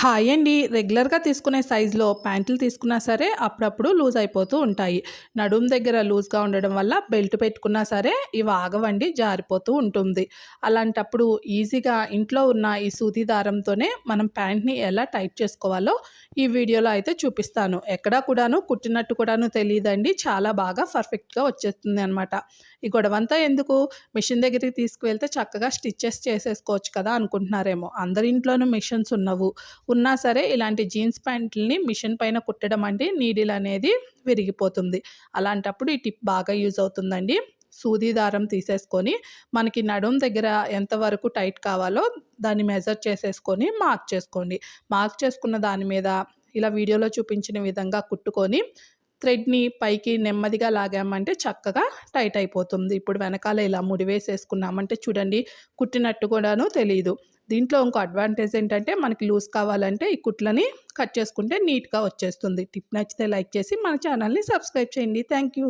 Hi అండి. రెగ్యులర్గా తీసుకునే సైజులో ప్యాంట్లు తీసుకున్నా సరే అప్పుడప్పుడు లూజ్ అయిపోతూ ఉంటాయి. నడుం దగ్గర లూజ్గా ఉండడం వల్ల బెల్ట్ పెట్టుకున్నా సరే ఇవి ఆగవండి జారిపోతూ ఉంటుంది. అలాంటప్పుడు ఈజీగా ఇంట్లో ఉన్న ఈ సూది దారంతోనే మనం ప్యాంట్ని ఎలా టైట్ చేసుకోవాలో ఈ వీడియోలో అయితే చూపిస్తాను. ఎక్కడా కూడాను కుట్టినట్టు కూడాను తెలియదండి. చాలా బాగా పర్ఫెక్ట్గా వచ్చేస్తుంది అనమాట ఈ గొడవంతా ఎందుకు? మిషన్ దగ్గరికి తీసుకువెళ్తే చక్కగా స్టిచ్చెస్ చేసేసుకోవచ్చు కదా అనుకుంటున్నారేమో. అందరి ఇంట్లోనూ మిషన్స్ ఉన్నవు. ఉన్నా సరే ఇలాంటి జీన్స్ ప్యాంట్లని మిషన్ పైన కుట్టడం అంటే నీడిల్ అనేది విరిగిపోతుంది. అలాంటప్పుడు ఈ టిప్ బాగా యూజ్ అవుతుందండి. సూది దారం తీసేసుకొని మనకి నడుం దగ్గర ఎంతవరకు టైట్ కావాలో దాన్ని మెజర్ చేసేసుకొని మార్క్ చేసుకోండి. మార్క్ చేసుకున్న దాని మీద ఇలా వీడియోలో చూపించిన విధంగా కుట్టుకొని థ్రెడ్ని పైకి నెమ్మదిగా లాగామంటే చక్కగా టైట్ అయిపోతుంది. ఇప్పుడు వెనకాల ఇలా ముడి వేసేసుకున్నామంటే చూడండి కుట్టినట్టు కూడాను తెలియదు దీంట్లో ఇంకో అడ్వాంటేజ్ ఏంటంటే మనకి లూజ్ కావాలంటే ఈ కుట్లని కట్ చేసుకుంటే నీట్గా వచ్చేస్తుంది. టిప్ నచ్చితే లైక్ చేసి మన ఛానల్ని సబ్స్క్రైబ్ చేయండి. Thank you